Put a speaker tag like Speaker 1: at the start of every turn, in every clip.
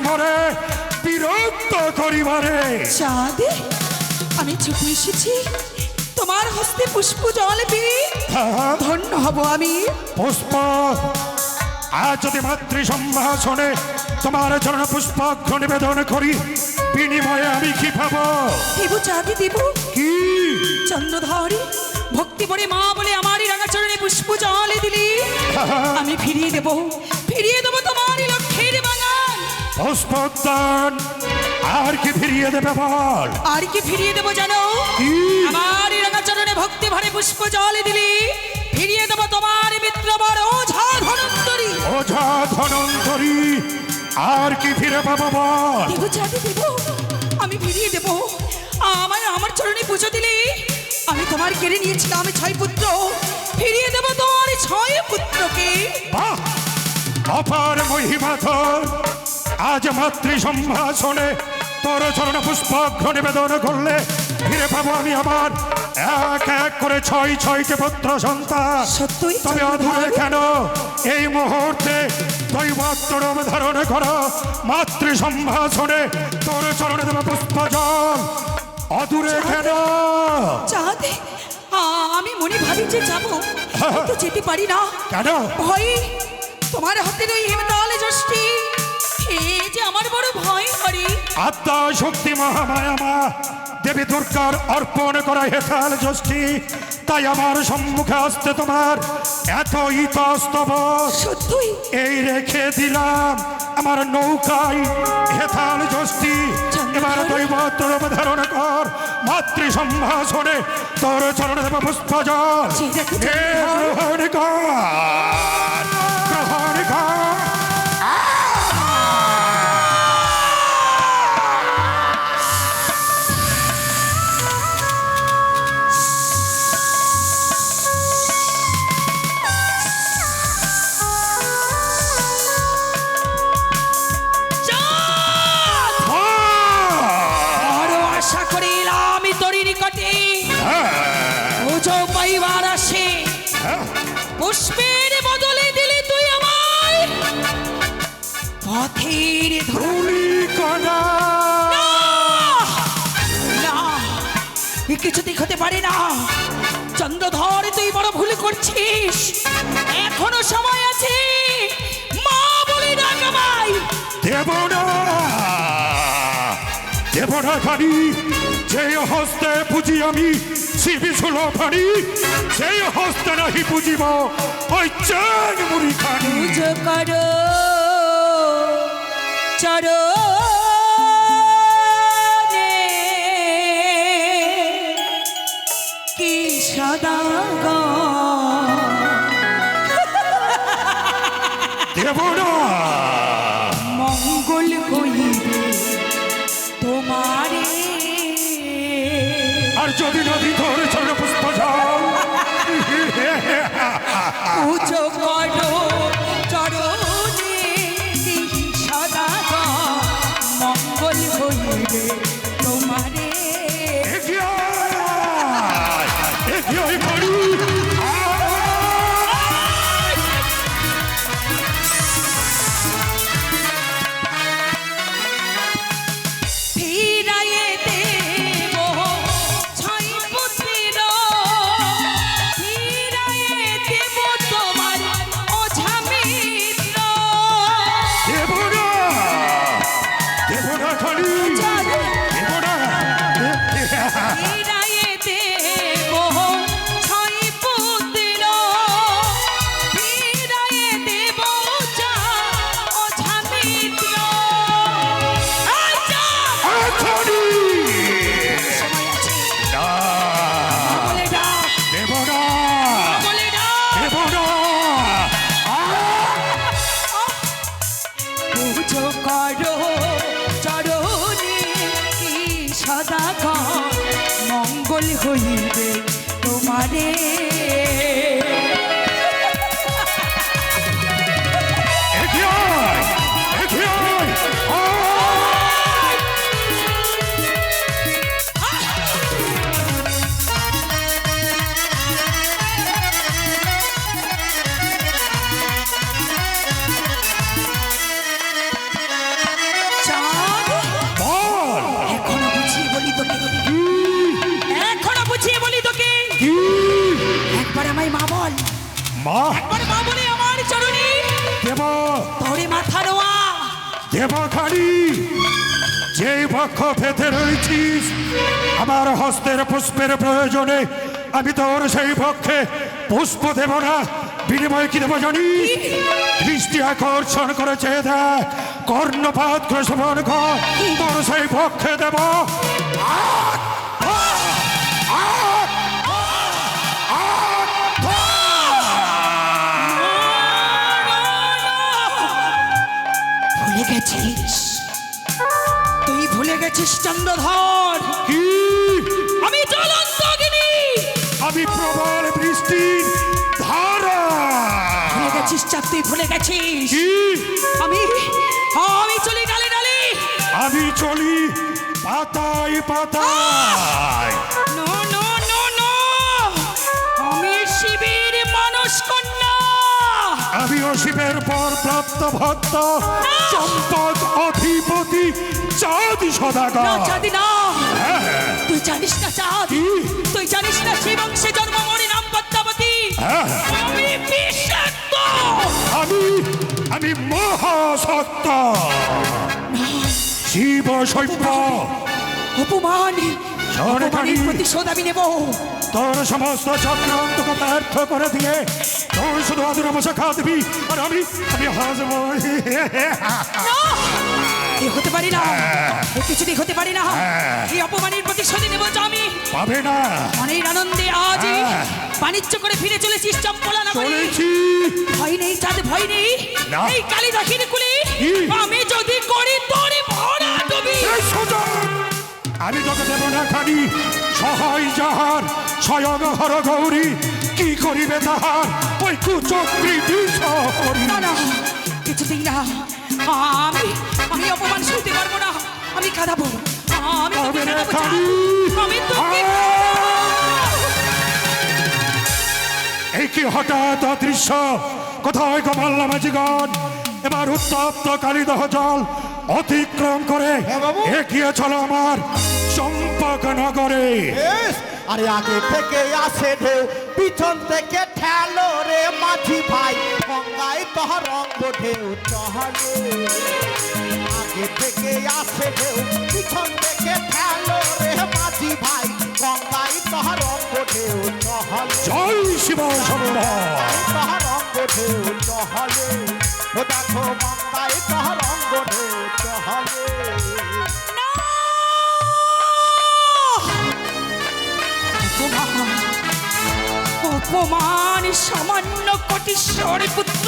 Speaker 1: মরে বিরক্ত করিবারে
Speaker 2: চাঁদ আমি ছুটে এসেছি তোমার হস্তে পুষ্প জল
Speaker 1: হ্যাঁ,
Speaker 2: ধন্য হব আমি।
Speaker 1: পুষ্প আজ যদি মাতৃ সম্ভাষণে তোমার চরণ পুষ্পাক্ষ নিবেদন করি বিনিময়ে আমি কি পাবো?
Speaker 2: দেব চাঁদি দেব।
Speaker 1: কি?
Speaker 2: চন্দ্রধরি ভক্তি বলে মা বলে আমারই রাঙা চরণে পুষ্প জল দিলি। আমি ফিরিয়ে দেব ফিরিয়ে দেব তোমারই লক্ষ্যের বাগান।
Speaker 1: পুষ্পদান আর কি ফিরিয়ে দেবে বল?
Speaker 2: আর কি ফিরিয়ে দেব জানো?
Speaker 1: কি?
Speaker 2: আমারই রাঙা চরণে ভক্তি ভরে পুষ্প জল দিলি। ফিরিয়ে দেব তোমার মিত্র বড় ওঝা ধনন্তরী।
Speaker 1: ওঝা ধনন্তরী। আর কি ফিরে পাবো বল?
Speaker 2: দেব আমি ফিরিয়ে দেব। আমার আমার চরণে পুজো দিলে। আমি তোমার কেড়ে নিয়েছিলাম আমি ছয় পুত্র। ফিরিয়ে দেব তোমার ছয় পুত্রকে।
Speaker 1: বাহ! অপার মহিমা তোর আজ মাতৃ সম্ভাষণে তোর চরণ পুষ্পাঘ্র নিবেদন করলে ফিরে পাবো আমি আমার এক এক করে ছয় ছয়টি পুত্র সন্তান। তবে অধুরে কেন এই মুহূর্তে দৈবাত্ম ধারণ করো। মাতৃ সম্ভাষণে তোর চরণে দেব পুষ্প জল। অদূরে কেন?
Speaker 2: চাঁদ আমি মনে ভাবি যে যাব কিন্তু যেতে পারি না।
Speaker 1: কেন?
Speaker 2: ভয় তোমার হাতের ওই হেমতাল যষ্টি যে আমার বড় ভয় করে
Speaker 1: আত্মা শক্তি মহামায়া মা দেবী দুর্গার অর্পণ করা হেতাল ষষ্ঠী তাই আমার সম্মুখে আসতে তোমার এত ইতস্তব
Speaker 2: সত্যই?
Speaker 1: এই রেখে দিলাম আমার নৌকায় হেতাল ষষ্ঠী এবার দৈবত্র ধারণ কর মাতৃ সম্ভাষণে তোর চরণ দেব পুষ্প জল।
Speaker 2: সেই দেখো,
Speaker 1: হে গ্রহণ কর।
Speaker 2: পথের ধুলি
Speaker 1: কণা।
Speaker 2: না এ কিছুতেই হতে পারে না। চন্দ্রধর তুই বড় ভুল করছিস। এখনও সময় আছে। মা বলে ডাক
Speaker 1: দেব না দেব না খানি যে হস্তে পুজি আমি শিবি ছিল ফানি সেই হস্তে নাহি পুজিব ওই চান মুড়ি খানি
Speaker 2: পুজো করো। চরণ হইবে তোমারে করো চরণে সদা মঙ্গল হইবে তোমারে।
Speaker 1: মা।
Speaker 2: মা বলে আমার চরণে।
Speaker 1: দেব।
Speaker 2: তোরে মাথা নোয়া
Speaker 1: দেবখানি যে পক্ষ পেতে রয়েছিস আমার হস্তের পুষ্পের প্রয়োজনে আমি তোর সেই পক্ষে পুষ্প দেব না বিনিময় কি দেব জানি? দৃষ্টি আকর্ষণ করেছে দেখ কর্ণপাত শ্রবণ কর তোর সেই পক্ষে দেব।
Speaker 2: ভুলে গেছিস? তুই ভুলে গেছিস চন্দ্রধর।
Speaker 1: কি?
Speaker 2: আমি জ্বলন্ত অগ্নি।
Speaker 1: আমি প্রবল বৃষ্টির ধারা।
Speaker 2: ভুলে গেছিস চাঁদ তুই ভুলে গেছিস?
Speaker 1: কি?
Speaker 2: আমি আমি চলি ডালে ডালে
Speaker 1: আমি চলি পাতায় পাতায়।
Speaker 2: আমি শিবের
Speaker 1: পর প্রাপ্ত ভক্ত সম্পদ অধিপতি চাঁদ সদাগর।
Speaker 2: চাঁদি না। তুই জানিস না চাঁদ? তুই জানিস না শিবংশে জন্ম মরি নাম পদ্মাবতী?
Speaker 1: হ্যাঁ।
Speaker 2: আমি বিষাক্ত।
Speaker 1: আমি আমি মহাসত্য। শিব শৈব
Speaker 2: অপমান। প্রতিশোধ আমি নেব।
Speaker 1: তোর সমস্ত চক্রান্তকে ব্যর্থ করে দিয়ে তোর শুধু আদুর বসে খাওয়া আর আমি আমি হাসব।
Speaker 2: না! এ হতে পারি না। এ কিছুতেই হতে পারি না। এই অপমানের প্রতিশোধ নেব আমি।
Speaker 1: পাবে না।
Speaker 2: অনেক আনন্দে আজ
Speaker 1: হ্যাঁ।
Speaker 2: বাণিজ্য করে ফিরে চলেছিস চম্পলা নগরী
Speaker 1: চলেছি।
Speaker 2: ভয় নেই চাঁদ ভয় নেই।
Speaker 1: না।
Speaker 2: এই কালী দাখির কুলি? আমি যদি করি তোরে ভরা ডুবি
Speaker 1: আমি তোকে দেব না খানি সহায় যাহার স্বয়ং হর গৌরী কি করিবে তাহার? ওই কুচক্রি
Speaker 2: না না কিছুতেই না। আমি আমি অপমান সইতে পারব না। আমি কাঁদাবো আমি তোকে কাঁদাবো,
Speaker 1: কালী।
Speaker 2: চাঁদ। আমি তোকে
Speaker 1: এই কি হঠাৎ অদৃশ্য? কোথায় গোপাল্লা মাঝিগণ এবার উত্তপ্ত কালিদহ জল অতিক্রম করে এগিয়ে চলো আমার চম্পক নগরে।
Speaker 3: আরে আগে থেকে আসে ঢেউ পিছন থেকে ঠেলো রে মাঝি ভাই। গঙ্গায় তহর রঙ্গ ঢেউ আগে থেকে আসে ঢেউ পিছন থেকে ঠেলো রে মাঝি ভাই। গঙ্গায় তহর রঙ্গ ঢেউ চহলে
Speaker 1: জয় শিব
Speaker 3: তহর রঙ্গ ঢেউ চহলে ও দেখো গঙ্গায় তহর রঙ্গ ঢেউ চহলে
Speaker 2: অপমান সামান্য কোটিশ্বর পুত্র।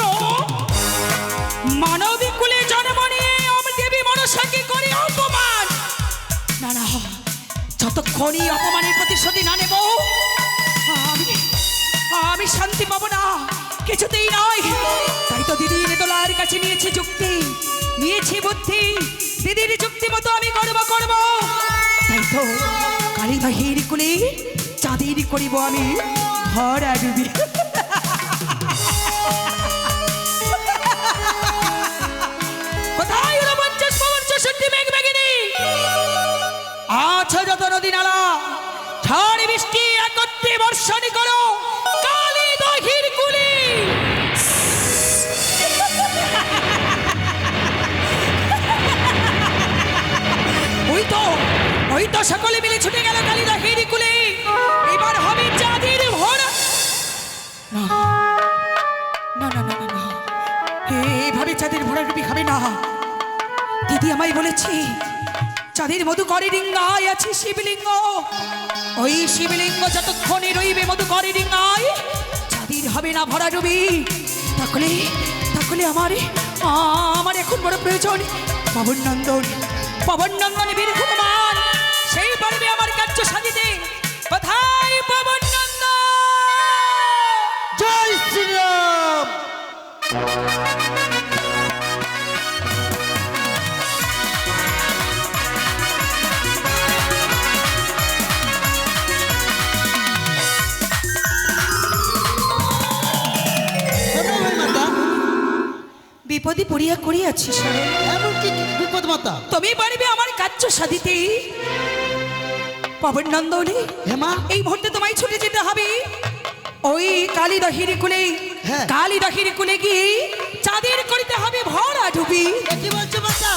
Speaker 2: মানবী কুলে জন্ম নিয়ে দেবী মনসাকে করি অপমান? না না, যতক্ষণই অপমানের প্রতিশোধী না নেব, আমি আমি শান্তি পাবো না, কিছুতেই নয়। তাই তো দিদি রেতলার কাছে নিয়েছি যুক্তি, নিয়েছি বুদ্ধি। দিদির যুক্তি মতো আমি করব করব। তাই তো কালীবাহির কুলে চাঁদির করিব আমি। ভরা ডুবি কোথায় যত নদী নালা, ঝড়, বৃষ্টি, একত্রে বর্ষণী করো সকলে মিলে ছুটে গেল কালী দহির কুলি। চাঁদের ভরা রুবি খাবে না। দিদি আমায় বলেছি, চাঁদের মধু করে ডিঙ্গায় আছে শিবলিঙ্গ। ওই শিবলিঙ্গ যতক্ষণে রইবে মধু করে ডিঙ্গায় চাঁদের হবে না ভরা ডুবি তাহলে তাহলে আমার আমার এখন বড় প্রয়োজন। পবন নন্দন পবন নন্দন বীর হনুমান, সেই পারবে আমার কার্য সাজিতে। কোথায় পবন নন্দন?
Speaker 3: জয় শ্রীরাম!
Speaker 2: বিপদে পড়িয়া করিয়াছি
Speaker 3: এমন কি বিপদ মাতা?
Speaker 2: তুমি পারবে আমার কার্য সাধিতে। পবন নন্দনে
Speaker 3: হেমা
Speaker 2: এই মুহূর্তে তোমায় ছুটে যেতে হবে। ওই কালী দহির কুলে
Speaker 3: হ্যাঁ।
Speaker 2: কালী রাখির কুলে গিয়ে চাঁদের করিতে হবে ভরা ডুবি
Speaker 4: এ কি বলছো বাচ্চা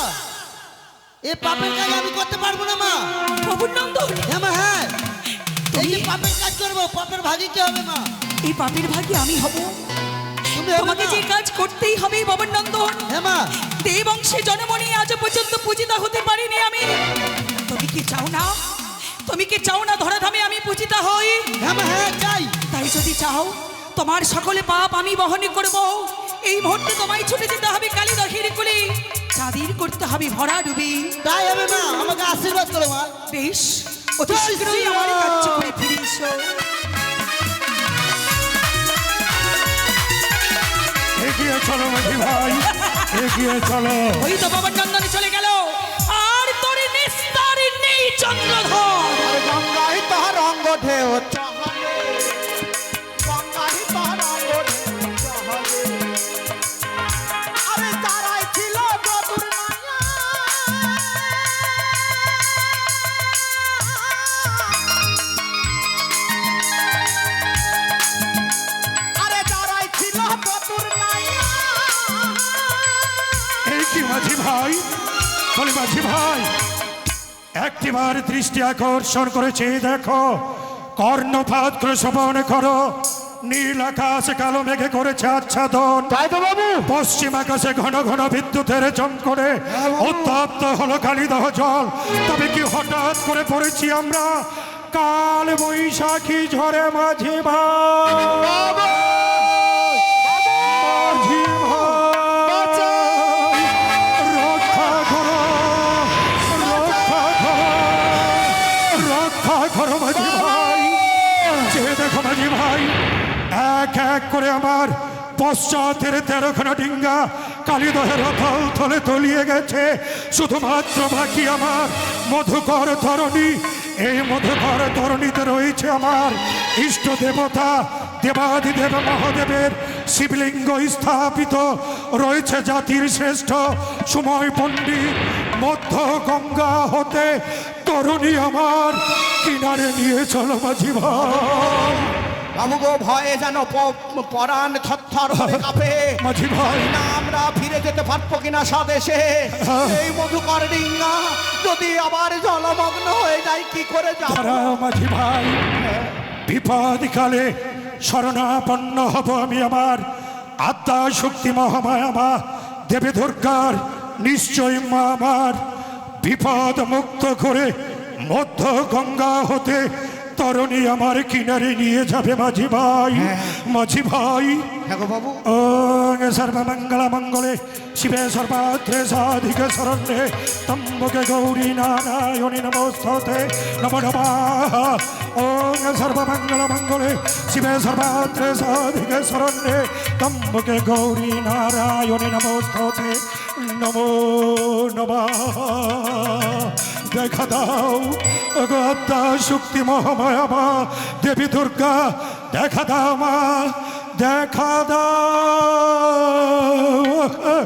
Speaker 4: এ পাপের কাজ আমি করতে পারব না মা।
Speaker 2: বাবুর নন্দন।
Speaker 4: হ্যাঁ মা হ্যাঁ। এই পাপের কাজ করব পাপের ভাগে কি হবে মা?
Speaker 2: এই পাপের ভাগে আমি হবে। তোমাকে। যে কাজ করতেই হবে বাবুর নন্দন
Speaker 4: হ্যাঁ মা।
Speaker 2: দেব বংশে জনমনি আজ পর্যন্ত পূজিতা হতে পারিনি আমি। তুমি কি চাও না? তুমি কি চাও না ধরাধামে আমি পূজিতা হই?
Speaker 4: হ্যাঁ মা হ্যাঁ
Speaker 2: তাই যদি চাও তোমার সকলে পাপ আমি বহন করব। এই মুহূর্তে তোমায় ছুটে যেতে হবে কালী দহির কুলি। চাঁদির করতে হবে ভরা ডুবি।
Speaker 4: তাই হবে মা। আমাকে আশীর্বাদ করো মা।
Speaker 2: বেশ অতি শীঘ্রই আমার কার্য করে ফিরে এসো।
Speaker 1: এগিয়ে চলো মাঝি ভাই এগিয়ে চলো।
Speaker 2: ওই তো বাবা চন্দনে চলে গেল। আর তোর নিস্তার নেই চন্দ্রধর।
Speaker 3: আর গঙ্গায় তাহার অঙ্গ ঢেউ
Speaker 1: একটিবার দৃষ্টি আকর্ষণ করেছে দেখো। কর্ণপাত শ্রবণ করো। নীল আকাশ কালো মেঘে করেছে আচ্ছাদন।
Speaker 3: তাই তো বাবু
Speaker 1: পশ্চিম আকাশে ঘন ঘন বিদ্যুতের চমকরে উত্তপ্ত হলো কালিদহ জল। তবে কি হঠাৎ করে পড়েছি আমরা? কাল বৈশাখী ঝরে মাঝে ভাই করো মাঝি ভাই। যে দেখো মাঝি ভাই। এক এক করে আমার পশ্চাতের তেরোখানা ডিঙ্গা কালীদহের অথল থলে তলিয়ে গেছে। শুধুমাত্র বাকি আমার মধুকর ধরণী, এই মধুকর ধরণীতে রয়েছে আমার ইষ্ট দেবতা, দেবাদিদেব, মহাদেবের শিবলিঙ্গ স্থাপিত। রয়েছে জাতির শ্রেষ্ঠ সময় পণ্ডিত মধ্য গঙ্গা হতে তরুণী আমার কিনারে নিয়ে চলো মাঝি ভাই
Speaker 3: বাবু গো ভয়ে যেন পরাণ থরথর করে কাঁপে।
Speaker 1: মাঝি ভাই
Speaker 3: না আমরা ফিরে যেতে পারব কিনা স্বদেশে এই মধুকর ডিঙ্গা যদি আবার জলমগ্ন হয়ে যায় কি করে যাব?
Speaker 1: তারা মাঝি ভাই বিপদ কালে শরণাপন্ন হব আমি আমার আত্মা শক্তি মহামায়া মা দেবী দুর্গার নিশ্চয় মা আমার। বিপদ মুক্ত করে মধ্য গঙ্গা হতে তরণী আমার কিনারে নিয়ে যাবে মাঝি ভাই মাঝি ভাই।
Speaker 3: হ্যাঁ বাবু।
Speaker 1: ও সর্বমঙ্গলা মঙ্গলে শরণ্যে তম্বকে গৌরী নারায়ণী নমস্ততে নম নমঃ ওং সর্বমঙ্গল মঙ্গলে শিবে সর্বাত্রে সাধিকে শরণ্যে তম্বকে গৌরী নারায়ণী নমস্ততে নমো নমঃ দেখা দাও অগত্যা শক্তি মহামায়া মা দেবী দুর্গা দেখা দাও মা দেখা দাও।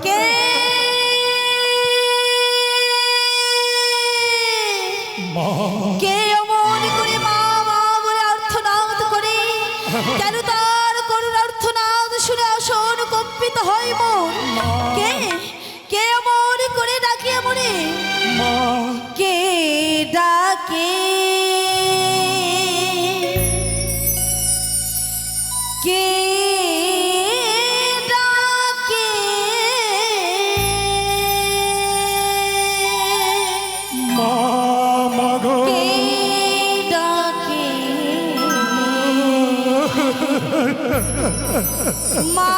Speaker 5: কে? কে অমন করে মা মা বলে অর্থনাদ করে? কেন তার করুণ অর্থনাদ শুনে আসন কম্পিত হয় মন? কে? কে অমন করে ডাকে মনে? কে ডাকে
Speaker 1: মা